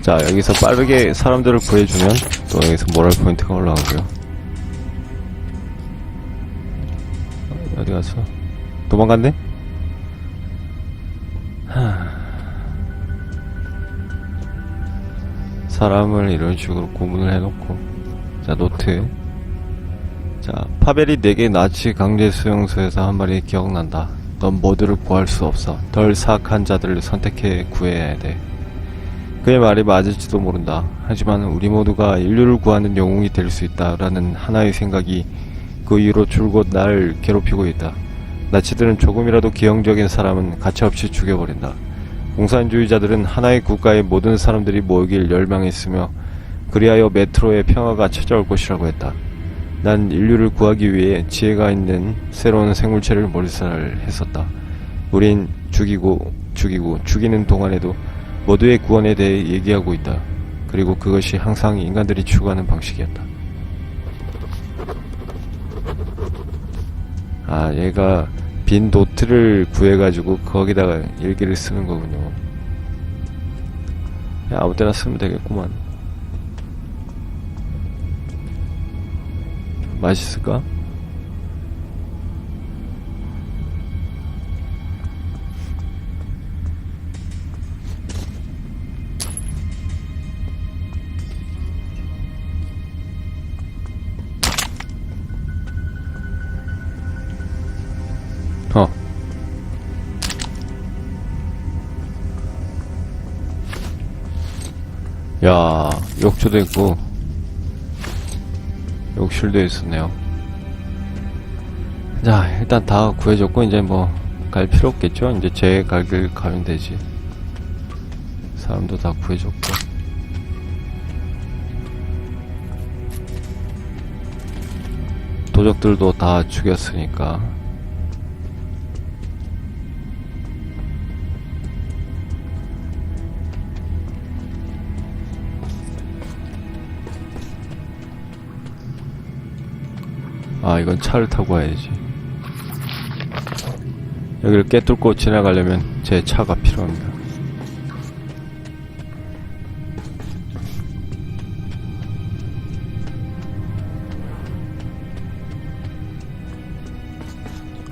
자 여기서 빠르게 사람들을 구해주면 또 여기서 모랄 포인트가 올라가고요. 어, 어디 갔어? 도망갔네? 하... 사람을 이런 식으로 구분을 해놓고. 자 노트. 자 파벨이 내게 나치 강제 수용소에서 한 말이 기억난다 넌 모두를 구할 수 없어 덜 사악한 자들을 선택해 구해야 돼 그의 말이 맞을지도 모른다. 하지만 우리 모두가 인류를 구하는 영웅이 될 수 있다라는 하나의 생각이 그 이후로 줄곧 날 괴롭히고 있다. 나치들은 조금이라도 기형적인 사람은 가차없이 죽여버린다. 공산주의자들은 하나의 국가의 모든 사람들이 모이길 열망했으며 그리하여 메트로의 평화가 찾아올 것이라고 했다. 난 인류를 구하기 위해 지혜가 있는 새로운 생물체를 몰살했었다. 우린 죽이고 죽이고 죽이는 동안에도 모두의 구원에 대해 얘기하고 있다. 그리고 그것이 항상 인간들이 추구하는 방식이었다. 아, 얘가 빈 노트를 구해가지고 거기다가 일기를 쓰는 거군요. 야, 아무 때나 쓰면 되겠구만. 맛있을까? 어. 야, 욕조도 있고, 욕실도 있었네요. 자, 일단 다 구해줬고, 이제 뭐, 갈 필요 없겠죠? 이제 제 갈 길 가면 되지. 사람도 다 구해줬고. 도적들도 다 죽였으니까. 아 이건 차를 타고 와야지. 여기를 깨뚫고 지나가려면 제 차가 필요합니다.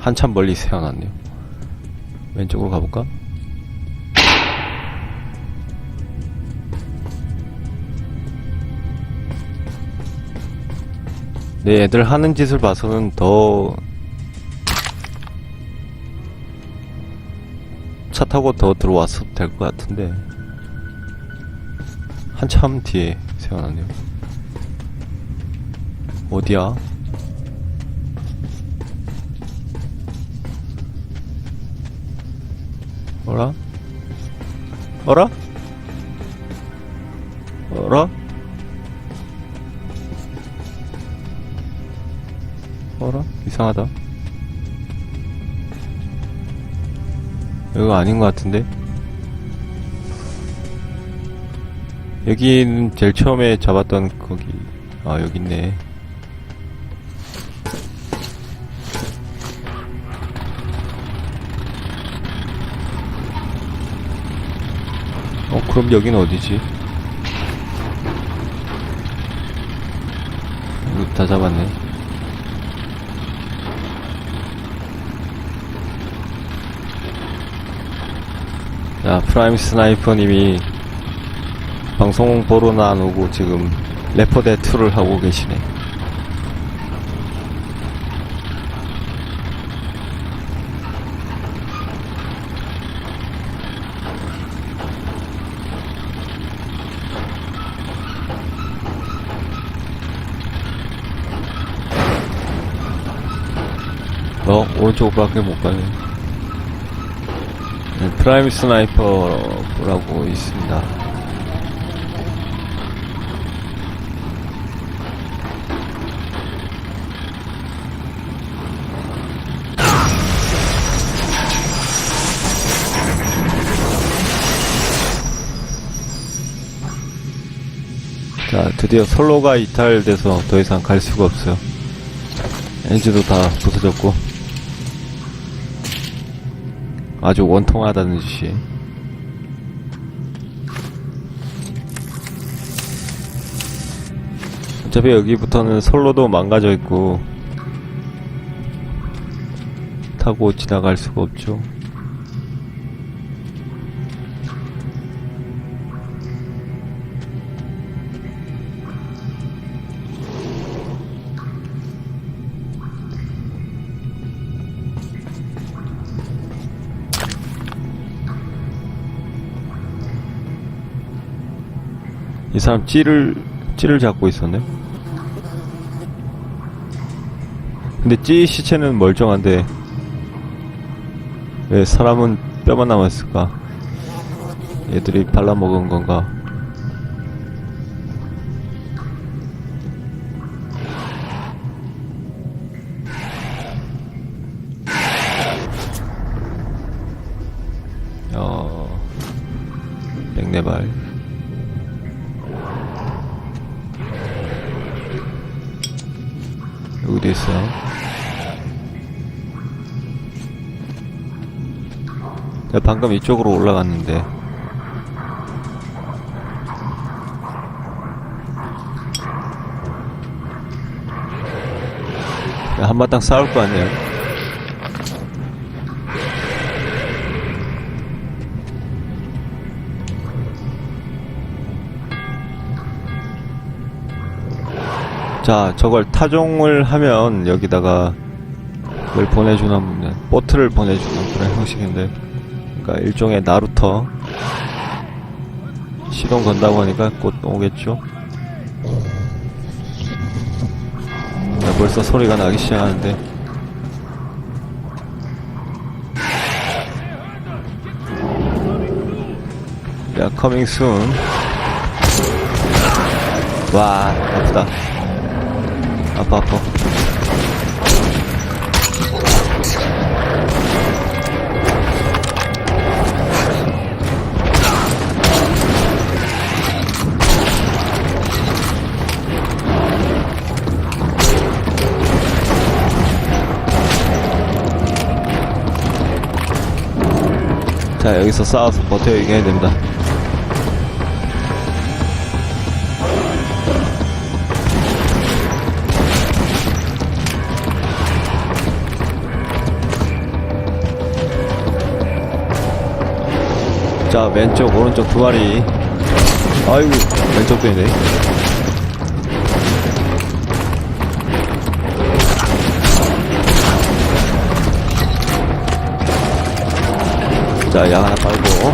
한참 멀리 세워놨네요. 왼쪽으로 가볼까? 네, 애들 하는 짓을 봐서는 더 차 타고 더 들어왔어도 될 것 같은데 한참 뒤에 세워놨네요. 어디야? 어라? 어라? 어라? 어라? 이상하다. 여기가 아닌 것 같은데? 여기는 제일 처음에 잡았던 거기, 아, 여기 있네. 어, 그럼 여긴 어디지? 다 잡았네. 자, 프라임 스나이퍼님이 방송 보러는 안 오고 지금 레포대 2를 하고 계시네. 어, 오른쪽으로밖에 못 가네. 네, 프라임 스나이퍼라고 있습니다. 자, 드디어 선로가 이탈돼서 더 이상 갈 수가 없어요. 엔진도 다 부서졌고. 아주 원통하다는 듯이. 어차피 여기부터는 선로도 망가져 있고 타고 지나갈 수가 없죠. 사람 찌를 찌를 잡고 있었네. 근데 찌 시체는 멀쩡한데 왜 사람은 뼈만 남았을까? 얘들이 발라먹은 건가? 방금 이쪽으로 올라갔는데. 야, 한바탕 싸울 거 아니에요? 자, 저걸 타종을 하면 여기다가 그걸 보내주는 보트를 보내주는 그런 형식인데, 그러니까 일종의 나루터 시동 건다고 하니까 곧 오겠죠. 야, 벌써 소리가 나기 시작하는데. 야, 커밍 순. 와, 아프다. 아파 아파 여기서 싸워서 버텨 이겨야 됩니다. 자 왼쪽 오른쪽 두 마리. 아이고 왼쪽도 있네 자 약 하나 빨고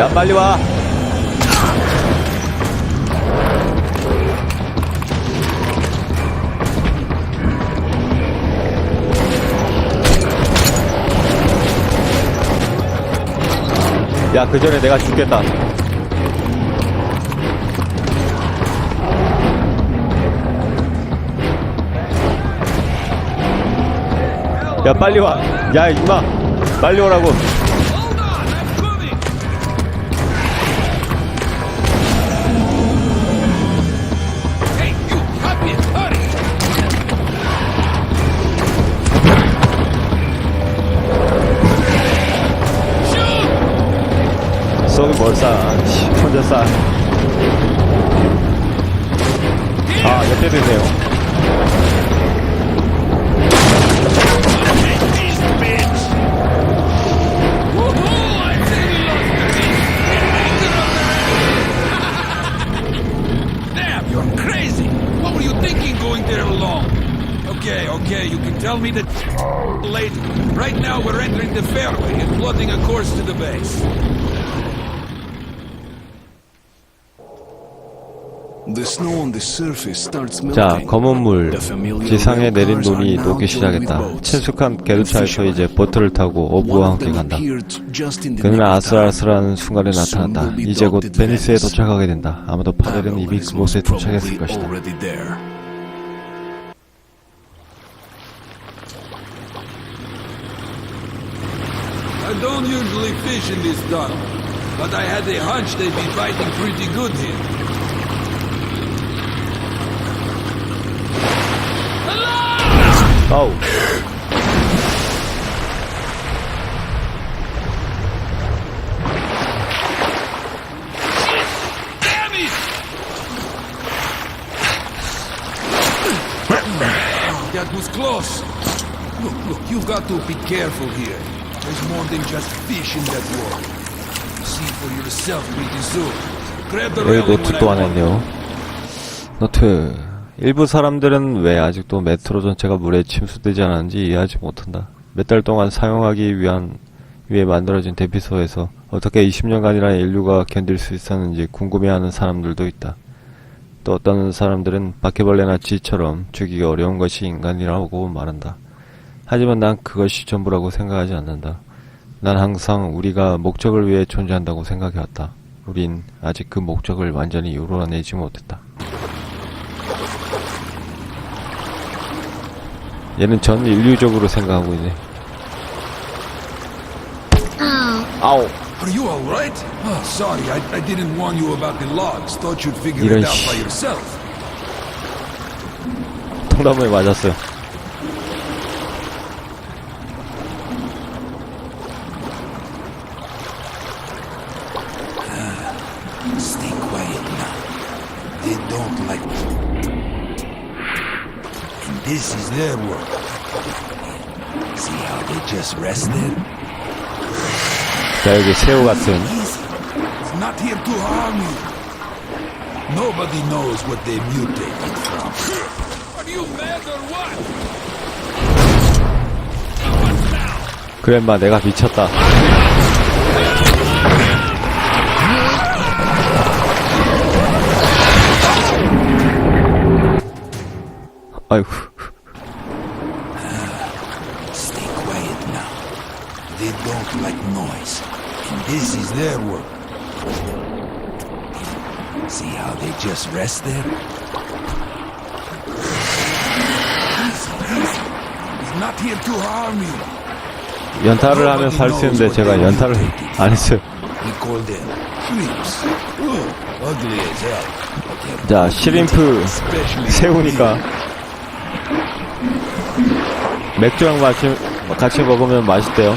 야 빨리 와 야, 그 전에 내가 죽겠다. 야, 빨리 와. 야, 이마. 빨리 오라고. 썩이 뭘 싸. 씨, 혼자 싸. 아, 옆에도 있네요. Okay, okay, you can tell me that later. Right now we're entering the fairway and plotting a course to the base. The snow on the surface starts 자. 검은 물. The familiar 지상에 내린 눈이 녹기 시작했다. 친숙한 게르차에서 이제 보트를 타고 어부와 함께 간다. 그는. 아슬아슬한 순간에 나타난다. 이제 곧 베니스에 도착하게 된다. 아마도 파델은 이미 is 그곳에 도착했을 것이다. I don't usually fish in this tunnel, but I had a hunch they'd be fighting pretty good here. 아우. Damn it! That was close. Look, look, you've got to be careful here. There's more than just fish in that water. See for yourself pretty soon. Grab the 여기 노트 when 또 I 하나 있네요. 노트. 일부 사람들은 왜 아직도 메트로 전체가 물에 침수되지 않았는지 이해하지 못한다. 몇 달 동안 사용하기 위한 위해 만들어진 대피소에서 어떻게 20년간이나 인류가 견딜 수 있었는지 궁금해하는 사람들도 있다. 또 어떤 사람들은 바퀴벌레나 쥐처럼 죽이기 어려운 것이 인간이라고 말한다. 하지만 난 그것이 전부라고 생각하지 않는다. 난 항상 우리가 목적을 위해 존재한다고 생각해왔다. 우린 아직 그 목적을 완전히 이루어내지 못했다. 얘는 전 인류적으로 생각하고 있네. 아우. Are you alright? Oh, sorry, I, I didn't warn you about the logs. Thought you'd figure 이런 it out 씨. by yourself. 통나무에 맞았어요. They don't like And this is their work. See how they just rested? 자, 여기 새우 같은. It's not here to harm you. Nobody knows what they mutated from. Are you mad or what? 그래, 인마, 내가 미쳤다. 아이고. Stay quiet now. They don't like noise. And this is their work. See how they just rest there? He's not here to harm you. 연타를 하면 살 수 있는데 제가 연타를 안 했어요. 자, 시림프 새우니까 맥주랑 같이, 같이 먹으면 맛있대요.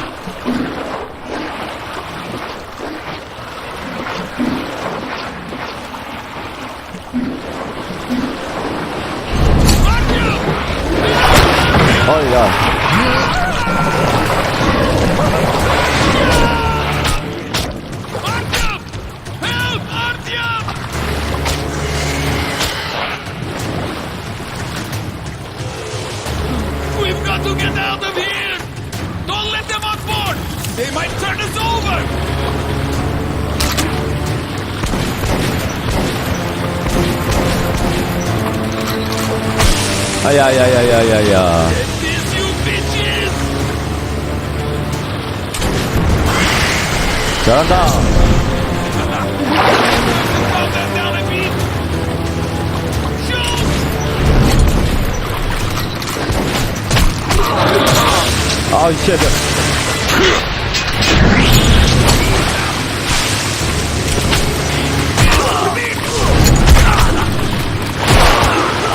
어, 야. got to get out of here! Don't let them on board! They might turn us over! Ay, ay, ay, ay, ay, ay, ay. This, you bitches! Shut down. 아, 씨.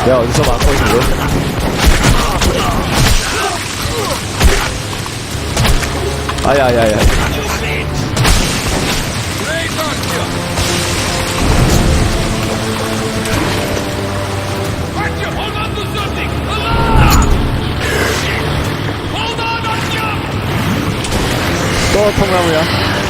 내가 어디서 막고 있는 거야? 아야야야. 또 통나무야.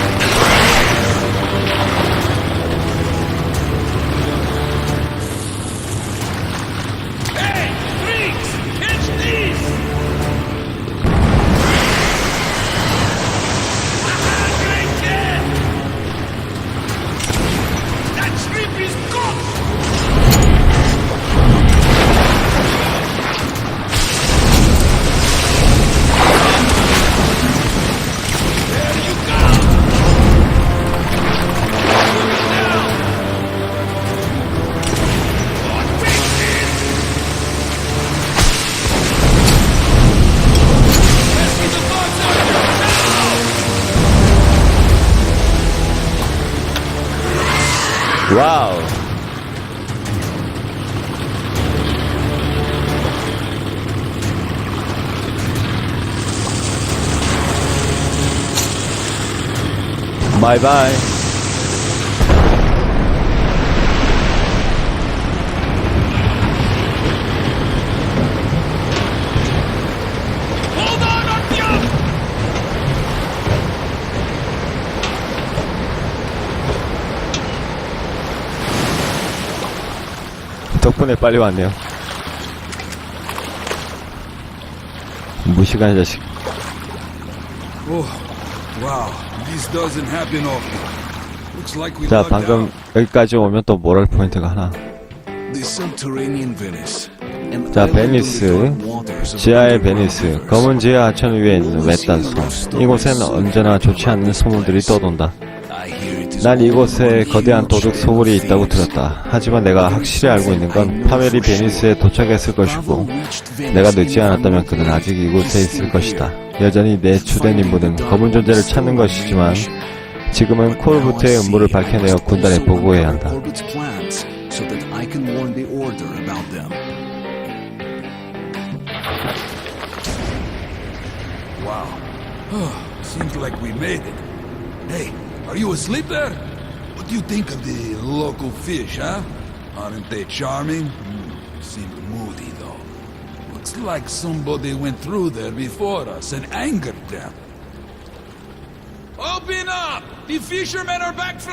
Wow. Bye bye. 덕분에 빨리 왔네요. 무시간 자식. Oh, 자, 방금. 여기까지 오면 또 모럴 포인트가 하나. 자, 베니스. 지하의 베니스. 검은 지하 하천 위에 있는 외딴 섬. 이곳엔 언제나 좋지 않은 소문들이 떠돈다. 난 이곳에 거대한 도둑 소굴이 있다고. 들었다. 하지만 내가 확실히 알고 있는 건 파웰이 베니스에 도착했을 것이고, 내가 늦지 않았다면 그는 아직 이곳에 있을 것이다. 여전히 내 주된 임무는 검은 존재를 찾는 것이지만, 지금은 콜부트의 음모를 밝혀내어 군단에 보고해야 한다. Wow. Seems like we made it. Hey, are you asleep there? What do you think of the local fish, huh? Aren't they charming? Hmm, seem moody, though. Looks like somebody went through there before us and angered them. Open up! The fishermen are back from...